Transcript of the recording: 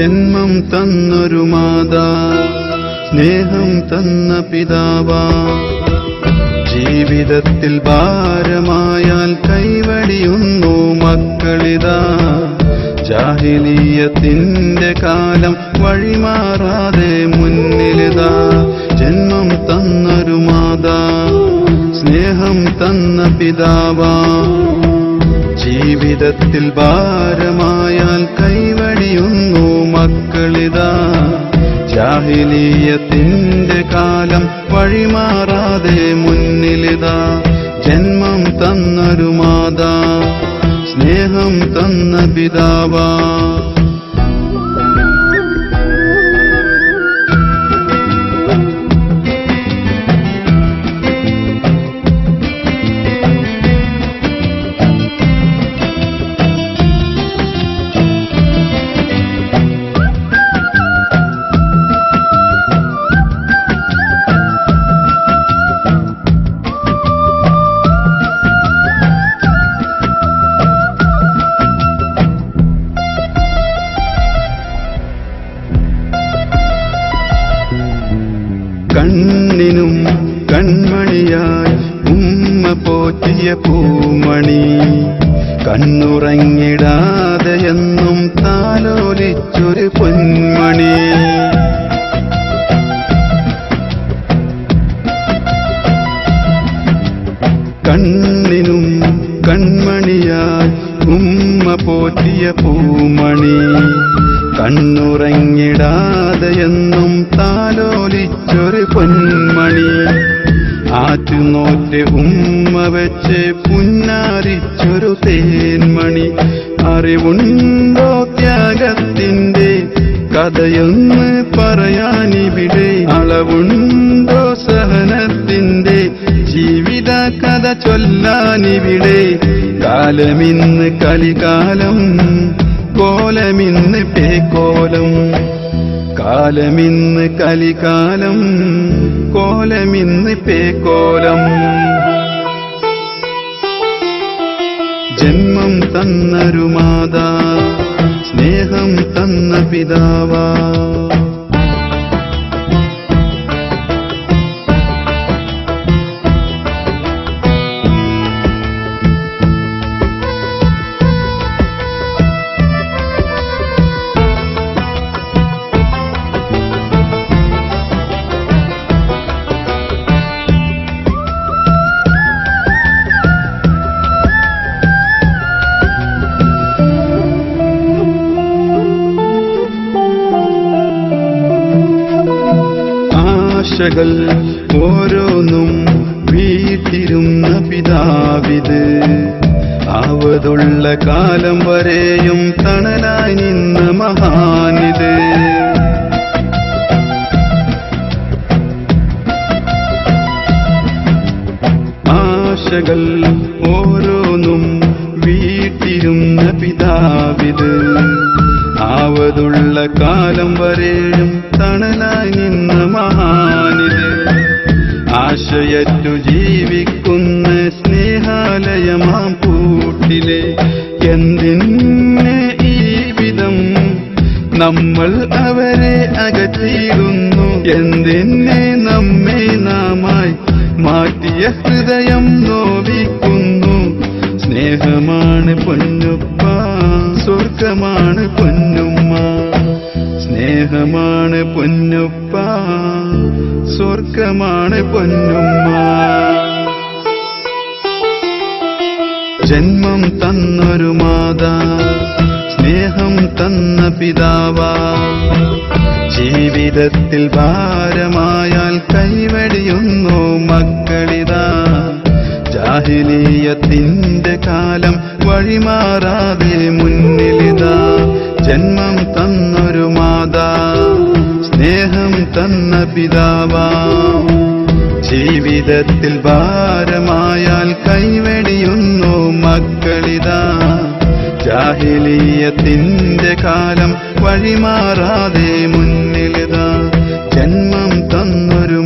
ജന്മം തന്നൊരു മാതാ സ്നേഹം തന്ന പിതാവാ. ജീവിതത്തിൽ ഭാരമായാൽ കൈവടിയുന്നു മക്കളിതാ. ജാഹിലീയത്തിന്റെ കാലം വഴിമാറാതെ മുന്നിലിതാ. ജന്മം തന്നൊരു മാതാ സ്നേഹം തന്ന പിതാവാ. ജീവിതത്തിൽ കൈവടിയുന്നു മക്കളിതാ ജാഹിലീയത്തിന്റെ കാലം വഴിമാറാതെ മുന്നിലിതാ. ജന്മം തന്നൊരു മാതാ. സ്നേഹം തന്ന പിതാവാ. കൺമണിയായി ഉമ്മ പോറ്റിയ പൂമണി. കണ്ണുറങ്ങിടാതെ എന്നും താലോലിച്ചൊരു പൊന്മണി. കണ്ണിനും കൺമണിയായി ഉമ്മ പോറ്റിയ പൂമണി. കണ്ണുറങ്ങിടാതെ എന്നും താലോലിച്ചൊരു പൊന്മണി. ആറ്റുനോറ്റ് ഉമ്മ വെച്ച് പുന്നാരിച്ചൊരു തേന്മണി. അറിവുണ്ടോ ത്യാഗത്തിന്റെ കഥയൊന്ന് പറയാനിവിടെ. അളവുണ്ടോ സഹനത്തിന്റെ ജീവിത കഥ ചൊല്ലാനിവിടെ. കാലമിന്ന് കലികാലം കോലമിന്ന് പേക്കോലം കാലമിന്ന് കലികാലം കോലമിന്ന് പേക്കോലം. ജന്മം തന്നൊരു മാതാ സ്നേഹം തന്ന പിതാവാ. ആശകൾ ഓരോന്നും വീട്ടിരുന്ന പിതാവിത്. ആവതുള്ള കാലം വരെയും തണലായി നിന്ന മഹാനിത്. ആശകൾ ഓരോന്നും വീട്ടിരുന്ന പിതാവിത്. ആവതുള്ള കാലം വരെയും തണലായി നിന്ന ആശയറ്റു ജീവിക്കുന്ന സ്നേഹാലയമാം കൂട്ടിലെ എന്തിന് ഈ വിധം? നമ്മൾ അവരെ അകറ്റിയിടുന്നു. എന്തിനെ നമ്മെ നാമായി മാറ്റിയ ഹൃദയം നോവിക്കുന്നു. സ്നേഹമാണ് പൊന്നുപ്പ സ്വർഗമാണ് പൊന്നുമ്മ. സ്നേഹമാണ് പൊന്നുപ്പ. സ്വർഗമാണ് പൊന്നുമ്മ. ജന്മം തന്നൊരു മാതാ സ്നേഹം തന്ന പിതാവാ. ജീവിതത്തിൽ ഭാരമായാൽ കൈവടിയുന്നു മക്കളിതാ. ജാഹിലീയത്തിന്റെ കാലം വഴിമാറാതെ മുന്നിലിതാ. ജന്മം തന്നൊരു മാതാ. സ്നേഹം തന്ന പിതാവാ. ജീവിതത്തിൽ ഭാരമായാൽ കൈവെടിയുന്നു മക്കളിതാ. ജാഹിലീയത്തിന്റെ കാലം വഴിമാറാതെ മുന്നിലിതാ. ജന്മം തന്നൊരു